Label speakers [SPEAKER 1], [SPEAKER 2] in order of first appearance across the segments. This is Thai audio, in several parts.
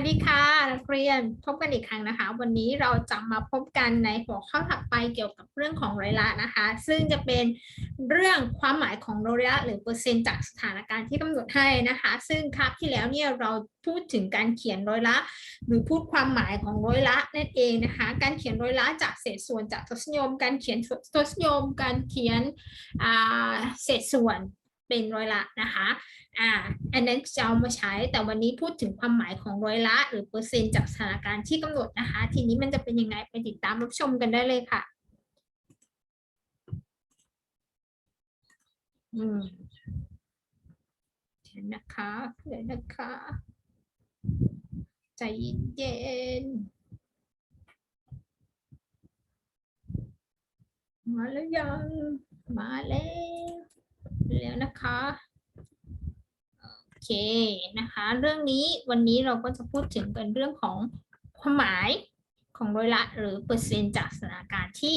[SPEAKER 1] วัสดีค่ะนักเรียนพบกันอีกครั้งนะคะ วันนี้เราจะมาพบกันในหัวข้อถัดไปเกี่ยวกับเรื่องของร้อยละนะคะ ซึ่งจะเป็นเรื่องความหมายของร้อยละหรือเปอร์เซ็นต์จากสถานการณ์ที่กำหนดให้นะคะ ซึ่งคราบที่แล้วเนี่ยเราพูดถึงการเขียนร้อยละ หรือพูดความหมายของร้อยละนั่นเองนะคะ การเขียนร้อยละจากเศษส่วนจากทศนิยม การเขียนทศนิยม การเขียนเศษส่วน เป็นร้อยละนะคะอ่าอันนั้นจะเอามาใช้แต่วันนี้พูดถึงความหมายของร้อยละ หรือเปอร์เซ็นต์จากสถานการณ์ที่กำหนดนะคะ ทีนี้มันจะเป็นยังไงไปติดตามรับชมกันได้เลยค่ะอืมเดนะคะเดี๋ยวนะคะใจเย็นมาแล้วยังมาแล้ว แล้วนะคะโอเคนะคะ เรื่องนี้วันนี้เราก็จะพูดถึงกันเรื่องของความหมายของร้อยละหรือเปอร์เซ็นต์จากสถานการณ์ที่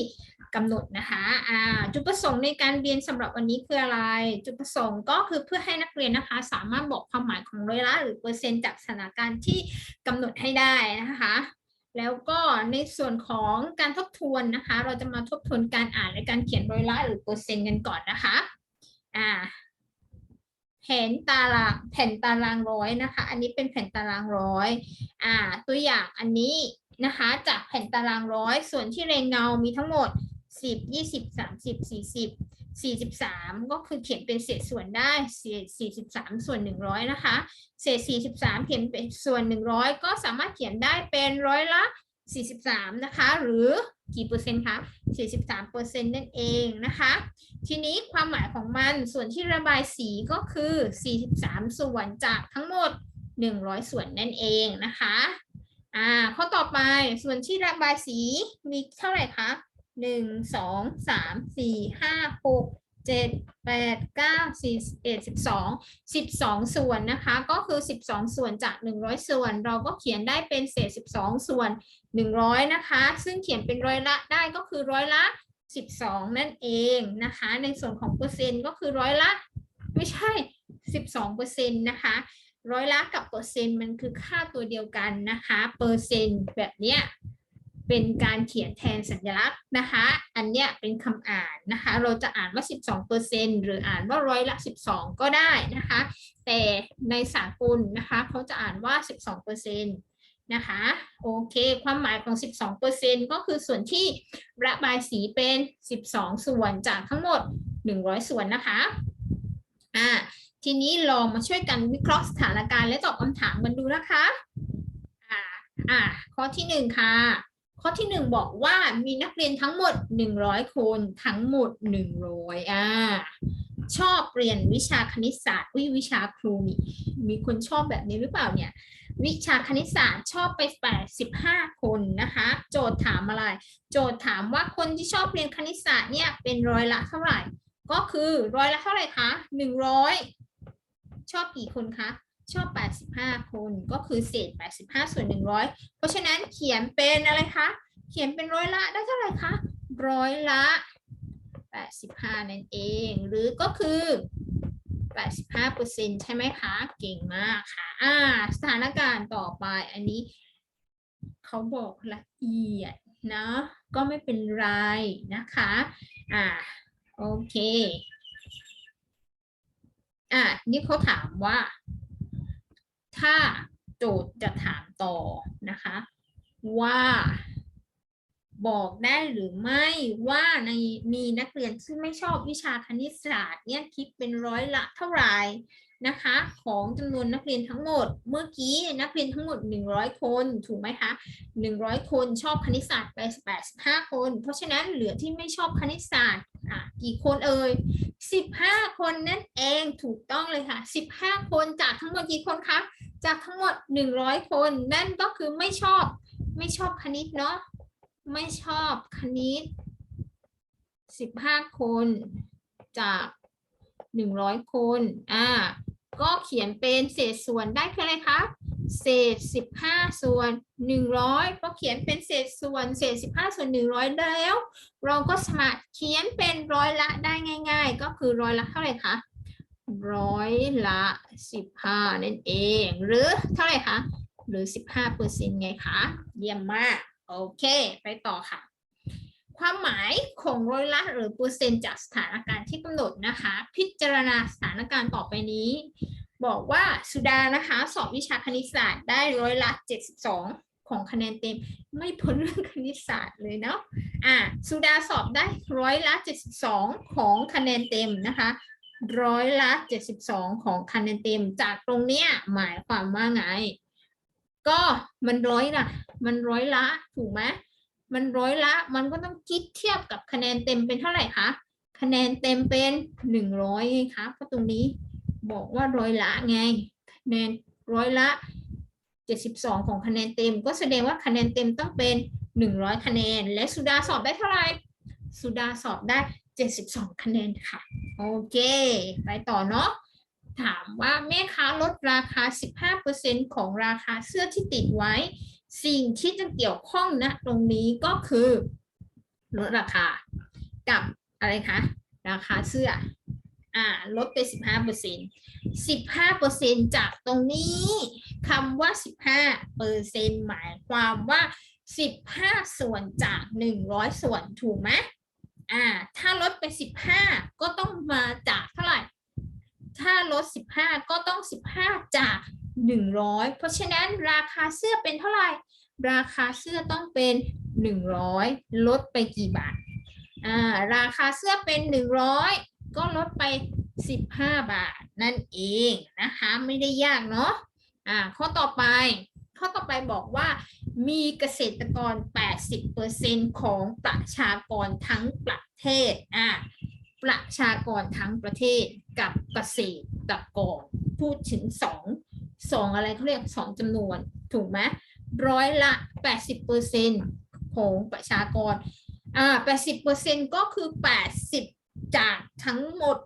[SPEAKER 1] กำหนดนะคะอ่าจุดประสงค์ในการเรียนสำหรับวันนี้คืออะไร จุดประสงค์ก็คือเพื่อให้นักเรียนนะคะ สามารถบอกความหมายของร้อยละหรือเปอร์เซ็นต์จากสถานการณ์ที่กำหนดให้ได้นะคะ แล้วก็ในส่วนของการทบทวนนะคะ เราจะมาทบทวนการอ่านและการเขียนร้อยละหรือเปอร์เซ็นต์กันก่อนนะคะ อ่าแผนตารางแผ่นตารางร้อยนะคะ อันนี้เป็นแผ่นตารางร้อยอ่าตัวอย่างอันนี้นะคะ จากแผ่นตารางร้อยส่วนที่เรงเงา มีทั้งหมดสิบยี่สิบสามสิบสี่สิบสี่สิบสามก็คือเขียนเป็นเศษส่วนได้เศษสี่สิบสามส่วนหนึ่งร้อยนะคะ เศษสี่สิบสามเขียนเป็นส่วนหนึ่งร้อยก็สามารถเขียนได้เป็นร้อยละ สิบสามนะคะ หรือกี่เปอร์เซ็นต์คะสี่สิบสามเปอร์เซ็นต์นั่นเองนะคะ ทีนี้ความหมายของมันส่วนที่ระบายสีก็คือ 43 ส่วนจากทั้งหมด 100 ส่วนนั่นเองนะคะอ่าข้อต่อไปส่วนที่ระบายสีมีเท่าไหร่คะ 1 2 3 4 5 6 7 8 9 10 11 12 12ส่วนนะคะ ก็คือ12ส่วนจาก100ส่วน เราก็เขียนได้เป็นเศษ12ส่วน100นะคะ ซึ่งเขียนเป็นร้อยละได้ก็คือร้อยละ12นั่นเองนะคะ ในส่วนของเปอร์เซ็นต์ก็คือร้อยละ ไม่ใช่12เปอร์เซ็นต์นะคะ ร้อยละกับเปอร์เซ็นต์มันคือค่าตัวเดียวกันนะคะ เปอร์เซ็นต์แบบเนี้ย เป็นการเขียนแทนสัญลักษณ์นะคะ อันเนี้ยเป็นคำอ่านนะคะ เราจะอ่านว่า 12เปอร์เซ็นต์หรืออ่านว่าร้อยละ 12 ก็ได้นะคะ แต่ในสากลนะคะเขาจะอ่านว่า 12เปอร์เซ็นต์นะคะโอเค ความหมายของ 12%ก็คือส่วนที่ระบายสีเป็น 12 ส่วนจากทั้งหมด 100 ส่วนนะคะอ่าทีนี้ลองมาช่วยกันวิเคราะห์สถานการณ์และตอบคำถามกันดูนะคะอ่าอ่าข้อที่ 1 ค่ะ ข้อที่ 1 บอกว่ามีนักเรียนทั้งหมด 100 คนทั้งหมด 100อ่าชอบเรียนวิชาคณิตศาสตร์วิวิชาครูมีมีคนชอบแบบนี้หรือเปล่าเนี่ย วิชาคณิตศาสตร์ชอบไป85 คนนะคะ โจทย์ถามอะไร โจทย์ถามว่าคนที่ชอบเรียนคณิตศาสตร์เนี่ยเป็นร้อยละเท่าไหร่ ก็คือร้อยละเท่าไหร่คะ100 ชอบกี่คนคะ ชอบ 85 คนก็คือเศษ 85 ส่วน 100 เพราะฉะนั้นเขียนเป็นอะไรคะ เขียนเป็นร้อยละได้เท่าไหร่คะ ร้อยละ 85 นั่นเอง หรือก็คือ 85%ใช่ไหมคะ เก่งมากค่ะอ่าสถานการณ์ต่อไปอันนี้ เขาบอกละเอียดนะก็ไม่เป็นไรนะคะ อ่า โอเค อ่า นี่เขาถามว่า ถ้าโจทย์จะถามต่อนะคะ ว่า บอกได้หรือไม่ว่าในมีนักเรียนที่ไม่ชอบวิชาคณิตศาสตร์เนี่ยคิดเป็นร้อยละเท่าไหร่นะคะ ของจำนวนนักเรียนทั้งหมด เมื่อกี้นักเรียนทั้งหมด 100 คนถูกไหมคะ 100 คนชอบคณิตศาสตร์ไป85 คน เพราะฉะนั้นเหลือที่ไม่ชอบคณิตศาสตร์อะกี่คนเอ่ย15 คนนั่นเองถูกต้องเลยค่ะ 15 คนจากทั้งหมดกี่คนคะ จากทั้งหมด 100 คน นั่นก็คือไม่ชอบ ไม่ชอบคณิตเนาะ ไม่ชอบคณิตสิบห้าคน จากหนึ่งร้อยคน อ่า ก็เขียนเป็นเศษส่วนได้คืออะไรคะ เศษสิบห้าส่วนหนึ่งร้อยก็เขียนเป็นเศษส่วน เศษสิบห้าส่วนหนึ่งร้ยแล้ว เราก็สามารถเขียนเป็นร้อยละได้ง่าย ๆ ก็คือร้อยละเท่าไหร่คะ ร้อยละสิบห้านั่นเอง หรือเท่าไหร่คะ หรือ15เปอร์เซ็นต์ไงคะ เยี่ยมมาก โอเค ไปต่อค่ะ ความหมายของร้อยละหรือเปอร์เซ็นต์จากสถานการณ์ที่กำหนดนะคะ พิจารณาสถานการณ์ต่อไปนี้ บอกว่าสุดานะคะสอบวิชาคณิตศาสตร์ได้ร้อยละ72ของคะแนนเต็มไม่พ้นเรื่องคณิตศาสตร์เลยเนาะ อ่าสุดาสอบได้ร้อยละ 72 ของคะแนนเต็มนะคะ ร้อยละ 72 ของคะแนนเต็ม จากตรงเนี้ยหมายความว่าไง ก็มันร้อยละมันร้อยละถูกไหมมันร้อยละมันก็ต้องคิดเทียบกับคะแนนเต็มเป็นเท่าไหร่คะคะแนนเต็มเป็นหนึ่งร้อยไงคะเพราะตรงนี้บอกว่าร้อยละไงคะแนนร้อยละเจ็ดสิบสองของคะแนนเต็ม ก็แสดงว่าคะแนนเต็มต้องเป็นหนึ่งร้อยคะแนน และสุดาสอบได้เท่าไหร่สุดาสอบได้ เจ็ดสิบสองคะแนนค่ะ โอเค ไปต่อเนาะถามว่าแม่ค้าลดราคา 15%ของราคาเสื้อที่ติดไว้ สิ่งที่จะเกี่ยวข้องนะตรงนี้ก็คือ ลดราคากับอะไรคะ ราคาเสื้อ อ่า ลดไป 15% 15%จากตรงนี้คำว่า 15%หมายความว่า 15 ส่วนจาก 100 ส่วนถูกไหม อ่า ถ้าลดไป15ก็ต้องมาจากเท่าไหร่ ถ้าลด15ก็ต้อง15จาก100เพราะฉะนั้นราคาเสื้อเป็นเท่าไหร่ ราคาเสื้อต้องเป็น100ลดไปกี่บาท อ่า ราคาเสื้อเป็น100ก็ลดไป15บาทนั่นเองนะคะ ไม่ได้ยากเนาะ อ่า ข้อต่อไป ข้อต่อไปบอกว่า มีเกษตรกร 80%ของประชากรทั้งประเทศอ่าประชากรทั้งประเทศกับเกษตรกรพูดถึงสองสองอะไรเขาเรียกสองจำนวน ถูกไหมร้อยละ 80%ของประชากรอ่า80%ก็คือ 80 จากทั้งหมด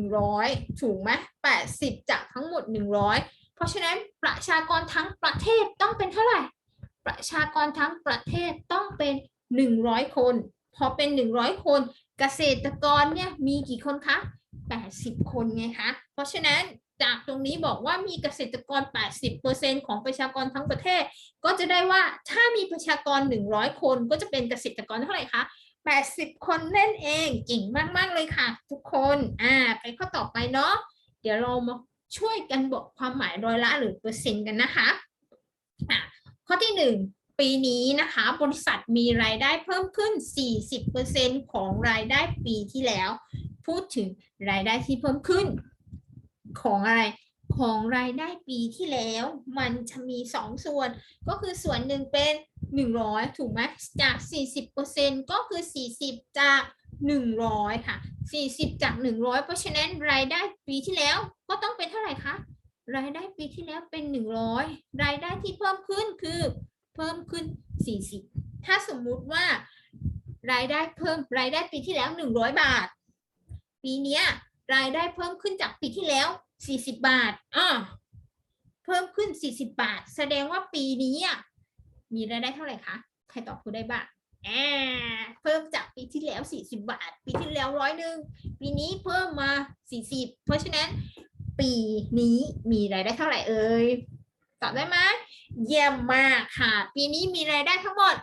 [SPEAKER 1] 100 ถูกไหม80 จากทั้งหมด 100 เพราะฉะนั้นประชากรทั้งประเทศต้องเป็นเท่าไหร่ ประชากรทั้งประเทศต้องเป็น 100 คน พอเป็น 100 คน เกษตรกรเนี่ยมีกี่คนคะ 80 คนไงคะ เพราะฉะนั้นจากตรงนี้บอกว่ามีเกษตรกร 80%ของประชากรทั้งประเทศ ก็จะได้ว่าถ้ามีประชากร 100 คนก็จะเป็นเกษตรกรเท่าไหร่คะ 80 คนนั่นเองเก่งมาก ๆ เลยค่ะ ทุกคน อ่า ไปข้อต่อไปเนาะ เดี๋ยวเรามา ช่วยกันบอกความหมายร้อยละหรือเปอร์เซ็นต์กันนะคะอะข้อที่หนึ่งปีนี้นะคะ บริษัทมีรายได้เพิ่มขึ้น 40%ของรายได้ปีที่แล้ว พูดถึงรายได้ที่เพิ่มขึ้น ของอะไรของรายได้ปีที่แล้ว มันจะมีสองส่วน ก็คือส่วนหนึ่งเป็น 100 ถูกไหมจาก 40%ก็คือ 40 จาก 100 ค่ะ 40 จาก 100 เพราะฉะนั้นรายได้ปีที่แล้วก็ต้องเป็นเท่าไหร่คะ รายได้ปีที่แล้วเป็น 100 รายได้ที่เพิ่มขึ้นคือเพิ่มขึ้น 40 ถ้าสมมุติว่ารายได้เพิ่มรายได้ปีที่แล้ว 100 บาท ปีนี้รายได้เพิ่มขึ้นจากปีที่แล้ว 40 บาทอ่าเพิ่มขึ้น 40 บาท แสดงว่าปีนี้มีรายได้เท่าไหร่คะ ใครตอบคุณได้บ้าง อ่าเพิ่มจากปีที่แล้ว 40 บาท ปีที่แล้วร้อยหนึ่งปีนี้เพิ่มมา 40 เพราะฉะนั้นปีนี้มีรายได้เท่าไหร่เอ่ยตอบได้ไหมเยี่ยมมากค่ะ ปีนี้มีรายได้ทั้งหมด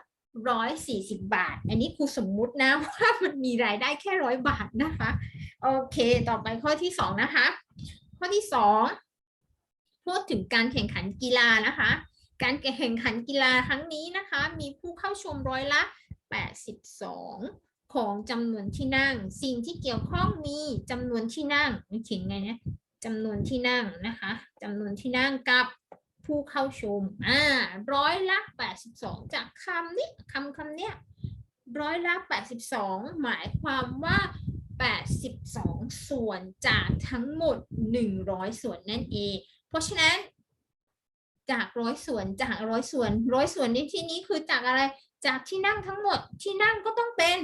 [SPEAKER 1] 140บาท อันนี้ครูสมมุตินะว่ามันมีรายได้แค่ร้อยบาทนะคะ โอเค ต่อไปข้อที่สองนะคะ ข้อที่สองพูดถึงการแข่งขันกีฬานะคะ การแข่งขันกีฬาครั้งนี้นะคะ มีผู้เข้าชมร้อยละ 82 ของจำนวนที่นั่ง สิ่งที่เกี่ยวข้องมีจำนวนที่นั่งเขียนไงนะจำนวนที่นั่งนะคะจำนวนที่นั่งกับผู้เข้าชมอ่าร้อยละ82 จากคำนี้คำคำเนี้ยร้อยละ82 หมายความว่า 82 ส่วนจากทั้งหมด 100 ส่วนนั่นเอง เพราะฉะนั้นจากร้อยส่วนจากร้อยส่วนร้อยส่วนในที่นี้คือจากอะไร จากที่นั่งทั้งหมดที่นั่งก็ต้องเป็น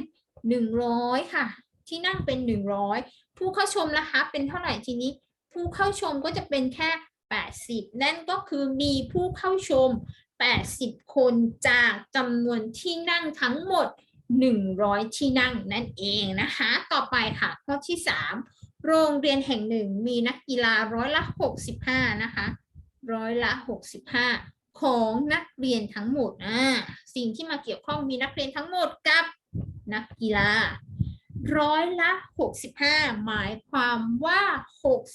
[SPEAKER 1] 100 ค่ะ ที่นั่งเป็น 100 ผู้เข้าชมนะคะเป็นเท่าไหร่ทีนี้ ผู้เข้าชมก็จะเป็นแค่ 80 นั่นก็คือมีผู้เข้าชม 80 คนจากจำนวนที่นั่งทั้งหมด 100 ที่นั่งนั่นเองนะคะ ต่อไปค่ะข้อที่ 3 โรงเรียนแห่งหนึ่งมีนักกีฬาร้อยละ 65 นะคะ ร้อยละ 65 ของนักเรียนทั้งหมดอ่าสิ่งที่มาเกี่ยวข้องมีนักเรียนทั้งหมดกับนักกีฬาร้อยละ 65 หมายความว่า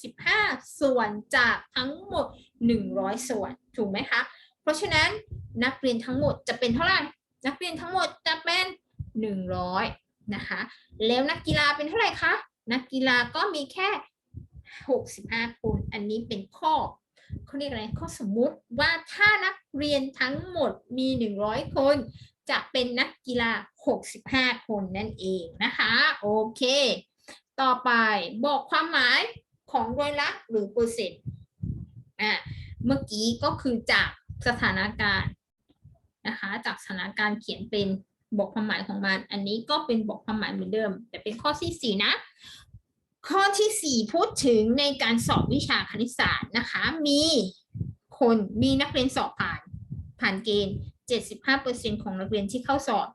[SPEAKER 1] 65 ส่วนจากทั้งหมด 100 ส่วน ถูกไหมคะ เพราะฉะนั้นนักเรียนทั้งหมดจะเป็นเท่าไหร่ นักเรียนทั้งหมดจะเป็น 100 นะคะ แล้วนักกีฬาเป็นเท่าไหร่คะ นักกีฬาก็มีแค่ 65 คน อันนี้เป็นข้อ เขาเรียกอะไรข้อสมมุติว่าถ้านักเรียนทั้งหมดมี 100 คน จะเป็นนักกีฬา 65 คนนั่นเองนะคะ โอเค ต่อไปบอกความหมายของร้อยละหรือเปอร์เซ็นต์อะเมื่อกี้ก็คือจากสถานการณ์นะคะ จากสถานการณ์เขียนเป็นบอกความหมายของมัน อันนี้ก็เป็นบอกความหมายเหมือนเดิม แต่เป็นข้อที่สี่นะ ข้อที่สี่พูดถึงในการสอบวิชาคณิตศาสตร์นะคะ มีคนมีนักเรียนสอบผ่าน ผ่านเกณฑ์ 75%ของนักเรียนที่เข้าสอบ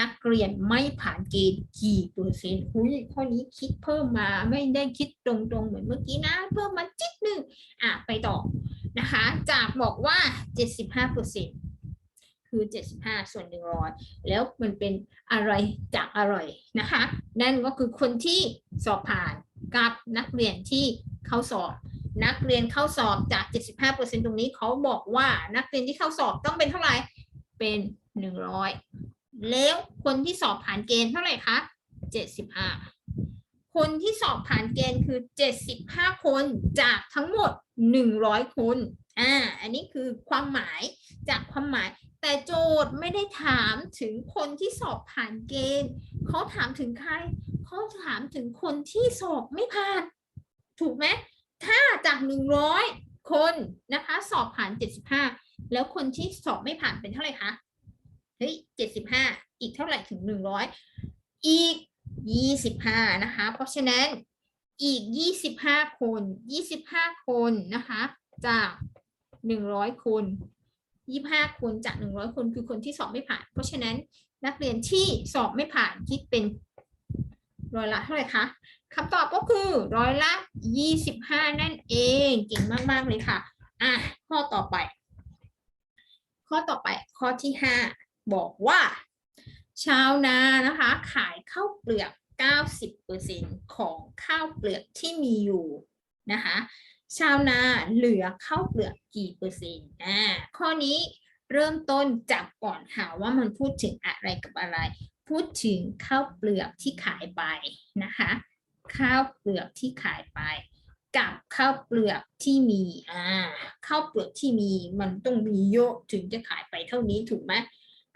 [SPEAKER 1] นักเรียนไม่ผ่านเกณฑ์กี่เปอร์เซ็นต์หุยข้อนี้คิดเพิ่มมาไม่ได้คิดตรงๆ เหมือนเมื่อกี้นะ เพิ่มมาจิดหนึ่งอะไปต่อนะคะ จากบอกว่า 75%คือ 75 ส่วน 100 แล้วมันเป็นอะไรจากอะไรนะคะ นั่นก็คือคนที่สอบผ่าน กับนักเรียนที่เข้าสอบ นักเรียนเข้าสอบจาก 75%ตรงนี้เขาบอกว่านักเรียนที่เข้าสอบต้องเป็นเท่าไหร่ เป็น 100 แล้วคนที่สอบผ่านเกณฑ์เท่าไหร่คะ 75 คนที่สอบผ่านเกณฑ์คือ 75 คนจากทั้งหมด 100 คน อ่า อันนี้คือความหมายจากความหมายแต่โจทย์ไม่ได้ถามถึงคนที่สอบผ่านเกณฑ์เขาถามถึงใคร เขาถามถึงคนที่สอบไม่ผ่าน ถูกไหมถ้าจากหนึ่งร้อยคนนะคะ สอบผ่านเจ็ดสิบห้าแล้วคนที่สอบไม่ผ่านเป็นเท่าไหร่คะเฮ้ยเจ็ดสิบห้าอีกเท่าไหร่ถึงหนึ่งร้อยอีกยี่สิบห้านะคะ เพราะฉะนั้นอีกยี่สิบห้าคนยี่สิบห้าคนนะคะ จากหนึ่งร้อยคนยี่ห้าคนจากหนึ่งร้อยคนคือคนที่สอบไม่ผ่าน เพราะฉะนั้นนักเรียนที่สอบไม่ผ่านคิดเป็น ร้อยละเท่าไหร่คะคำตอบก็คือร้อยละ 25 นั่นเองเก่งมาก ๆ เลยค่ะ อะ ข้อต่อไป ข้อต่อไปข้อที่ 5 บอกว่า ชาวนานะคะ ขายข้าวเปลือก 90%ของข้าวเปลือกที่มีอยู่นะคะชาวนาเหลือข้าวเปลือกกี่เปอร์เซ็นต์อ่าข้อนี้เริ่มต้นจับก่อนค่ะว่ามันพูดถึงอะไรกับอะไร พูดถึงข้าวเปลือกที่ขายไปนะคะ ข้าวเปลือกที่ขายไป กับข้าวเปลือกที่มีอ่าข้าวเปลือกที่มีมันต้องมีเยอะถึงจะขายไปเท่านี้ถูกไหม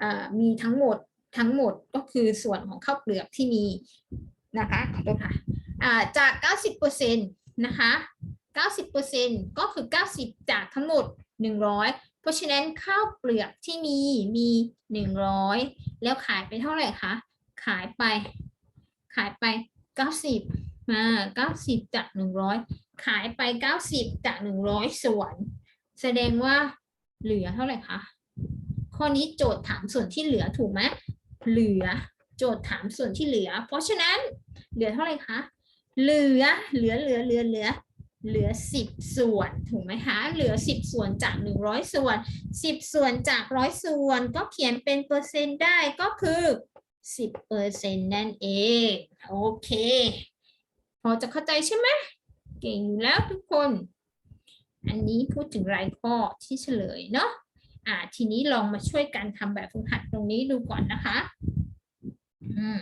[SPEAKER 1] อ่ามีทั้งหมดทั้งหมดก็คือส่วนของข้าวเปลือกที่มีนะคะขอโทษค่ะอ่าจาก 90%นะคะ90%ก็คือ 90 จากทั้งหมด 100 เพราะฉะนั้นข้าวเปลือกที่มีมี 100 แล้วขายไปเท่าไหร่คะ ขายไป ขายไป 90อ่า90 จาก 100 ขายไป 90 จาก 100 ส่วน แสดงว่าเหลือเท่าไหร่คะข้อนี้โจทย์ถามส่วนที่เหลือถูกไหมเหลือโจทย์ถามส่วนที่เหลือ เพราะฉะนั้นเหลือเท่าไหร่คะเหลือเหลือเหลือเหลือเหลือ เหลือ 10 ส่วนถูกไหมคะ เหลือ 10 ส่วนจาก 100 ส่วน 10 ส่วนจากร้อยส่วนก็เขียนเป็นเปอร์เซ็นต์ได้ก็คือ 10เปอร์เซ็นต์นั่นเอง โอเค พอจะเข้าใจใช่ไหมเก่งอยู่แล้วทุกคน อันนี้พูดถึงรายข้อที่เฉลยเนาะอ่าทีนี้ลองมาช่วยกันทำแบบฝึกหัดตรงนี้ดูก่อนนะคะอืม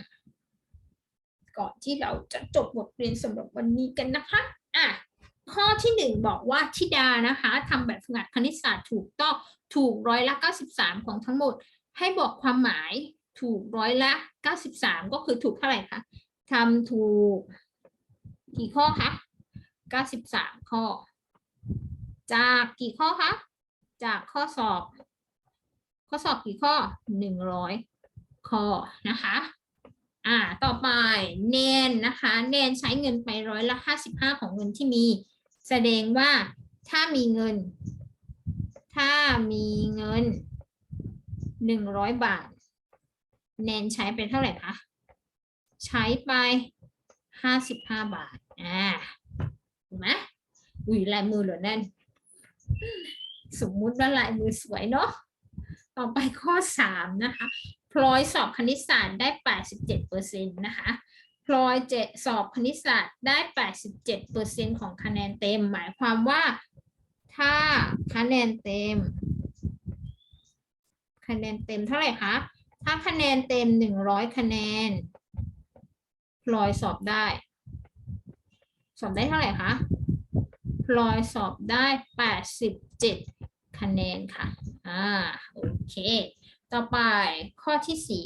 [SPEAKER 1] ก่อนที่เราจะจบบทเรียนสำหรับวันนี้กันนะคะ อะ ข้อที่หนึ่งบอกว่าธิดานะคะทำแบบฝึกหัดคณิตศาสตร์ถูกต้องถูกร้อยละ 93 ของทั้งหมด ให้บอกความหมายถูกร้อยละ 93 ก็คือถูกเท่าไหร่คะทำถูกกี่ข้อคะ93 ข้อ จากกี่ข้อคะจากข้อสอบ ข้อสอบกี่ข้อ 100 ข้อนะคะอ่า ต่อไปแนนนะคะ แนนใช้เงินไปร้อยละ55ของเงินที่มี แสดงว่าถ้ามีเงิน ถ้ามีเงิน100บาท แนนใช้ไปเท่าไหร่คะใช้ไปห้าสิบห้าบาทอ่าเห็นไหมอุ้ยลายมือเหลือแนนสมมุติว่าลายมือสวยเนาะต่อไปข้อสามนะคะพลอยสอบคณิตศาสตร์ได้แปดสิบเจ็ดเปอร์เซ็นต์นะคะ พลอยเจสอบคณิตศาสตร์ได้แปดสิบเจ็ดเปอร์เซ็นต์ของคะแนนเต็ม หมายความว่า ถ้าคะแนนเต็ม คะแนนเต็มเท่าไหร่คะ ถ้าคะแนนเต็มหนึ่งร้อยคะแนน พลอยสอบได้ สอบได้เท่าไหร่คะ พลอยสอบได้แปดสิบเจ็ดคะแนนค่ะ อ่า โอเค ต่อไปข้อที่สี่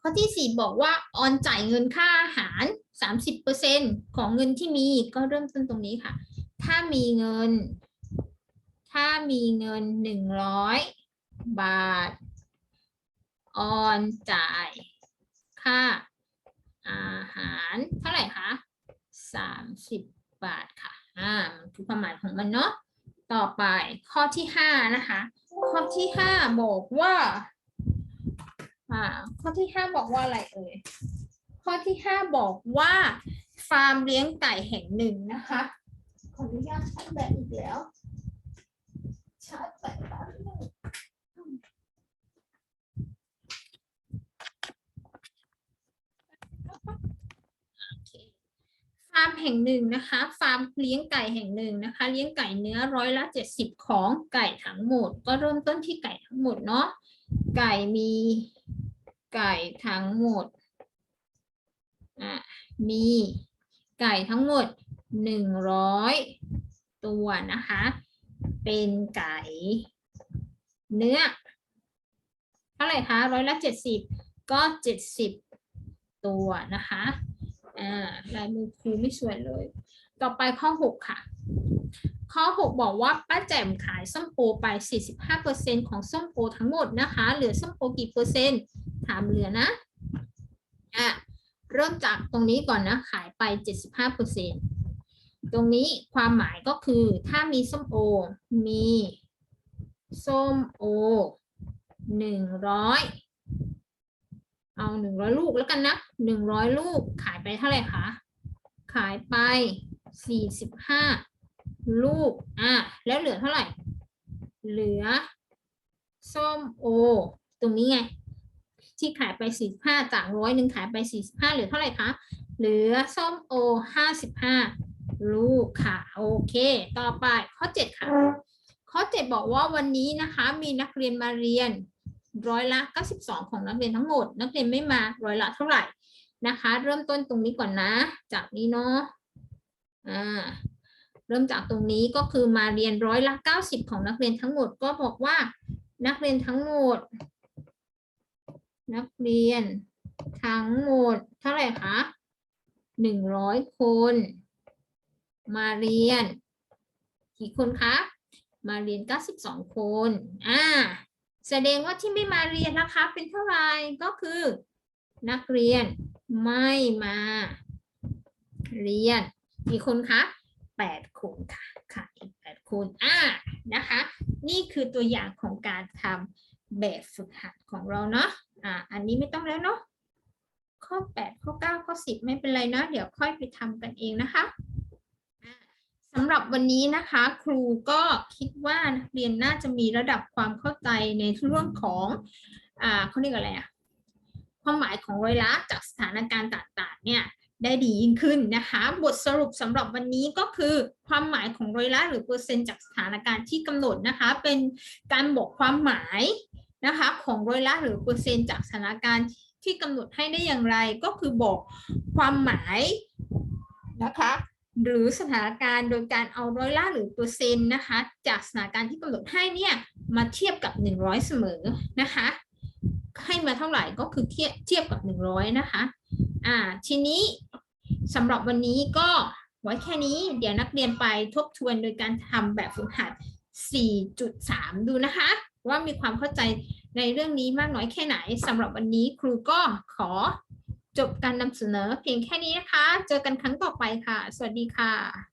[SPEAKER 1] ข้อที่สี่บอกว่าออนจ่ายเงินค่าอาหารสามสิบเปอร์เซ็นของเงินที่มีก็เริ่มต้นตรงนี้ค่ะ ถ้ามีเงิน ถ้ามีเงินหนึ่งร้อยบาท ออนจ่ายค่าอาหารเท่าไหร่คะสามสิบบาทค่ะ อ่ามันคือความหมายของมันเนาะ ต่อไปข้อที่ห้านะคะ ข้อที่ห้าบอกว่า อ่าข้อที่ห้าบอกว่าอะไรเอ่ยข้อที่ห้าบอกว่าฟาร์มเลี้ยงไก่แห่งหนึ่งนะคะ ขออนุญาตชาร์จแบตอีกแล้วชาร์จแบตแป๊บนึงโอเคฟาร์มแห่งหนึ่งนะคะ ฟาร์มเลี้ยงไก่แห่งหนึ่งนะคะ เลี้ยงไก่เนื้อร้อยละเจ็ดสิบของไก่ทั้งหมด ก็เริ่มต้นที่ไก่ทั้งหมดเนาะ ไก่มี ไก่ทั้งหมดอะมีไก่ทั้งหมดหนึ่งร้อยตัวนะคะ เป็นไก่ เนื้อ เท่าไหร่คะร้อยละเจ็ดสิบก็เจ็ดสิบตัวนะคะ อ่าลายมือครูไม่สวยเลย ต่อไปข้อหกค่ะ ข้อ 6 บอกว่าป้าแจ่มขายส้มโอไป 45%ของส้มโอทั้งหมดนะคะ เหลือส้มโอกี่เปอร์เซ็นต์ถามเหลือนะอะเริ่มจากตรงนี้ก่อนนะ ขายไป 75%ตรงนี้ความหมายก็คือถ้ามีส้มโอ มีส้มโอ100เอา100ลูกแล้วกันนะ100ลูกขายไปเท่าไหร่คะ ขายไป 45ลูก อะ แล้วเหลือเท่าไหร่ เหลือ ส้มโอ ตรงนี้ไง ที่ขายไป45จากร้อยหนึ่งขายไป45เหลือเท่าไหร่คะ เหลือส้มโอ55ลูกค่ะ โอเค ต่อไปข้อ7ค่ะ ข้อ7บอกว่าวันนี้นะคะ มีนักเรียนมาเรียนร้อยละ 92 ของนักเรียนทั้งหมด นักเรียนไม่มาร้อยละเท่าไหร่นะคะ เริ่มต้นตรงนี้ก่อนนะ จากนี้เนาะ อ่าเริ่มจากตรงนี้ก็คือมาเรียนร้อยละ 90 ของนักเรียนทั้งหมดก็บอกว่า นักเรียนทั้งหมด นักเรียนทั้งหมด เท่าไหร่คะหนึ่งร้อยคน มาเรียนกี่คนคะมาเรียน 92 คนอ่าแสดงว่าที่ไม่มาเรียนนะคะ เป็นเท่าไหร่ก็คือ นักเรียนไม่มา เรียน กี่คนคะ8คนค่ะค่ะอีก8คนอ่านะคะ นี่คือตัวอย่างของการทำแบบฝึกหัดของเราเนาะอ่าอันนี้ไม่ต้องแล้วเนาะข้อ8ข้อ9ข้อ10ไม่เป็นไรเนาะเดี๋ยวค่อยไปทำกันเองนะคะสำหรับวันนี้นะคะ ครูก็คิดว่านักเรียนน่าจะมีระดับความเข้าใจในเรื่องของอ่าเขาเรียกอะไรอะความหมายของร้อยละจากสถานการณ์ต่างๆเนี่ย ได้ดียิ่งขึ้นนะคะ บทสรุปสำหรับวันนี้ก็คือความหมายของร้อยละหรือเปอร์เซ็นต์จากสถานการณ์ที่กำหนดนะคะ เป็นการบอกความหมายนะคะของร้อยละหรือเปอร์เซ็นต์จากสถานการณ์ที่กำหนดให้ได้อย่างไรก็คือบอกความหมายนะคะหรือสถานการณ์โดยการเอาร้อยละหรือเปอร์เซ็นต์นะคะจากสถานการณ์ที่กำหนดให้เนี่ยมาเทียบกับ 100 เสมอนะคะให้มาเท่าไหร่ก็คือเทียบเทียบกับ 100 นะคะอ่าทีนี้ สำหรับวันนี้ก็ไว้แค่นี้ เดี๋ยวนักเรียนไปทบทวนโดยการทำแบบฝึกหัด 4.3 ดูนะคะ ว่ามีความเข้าใจในเรื่องนี้มากน้อยแค่ไหนสำหรับวันนี้ครูก็ขอจบการนำเสนอเพียงแค่นี้นะคะ เจอกันครั้งต่อไปค่ะ สวัสดีค่ะ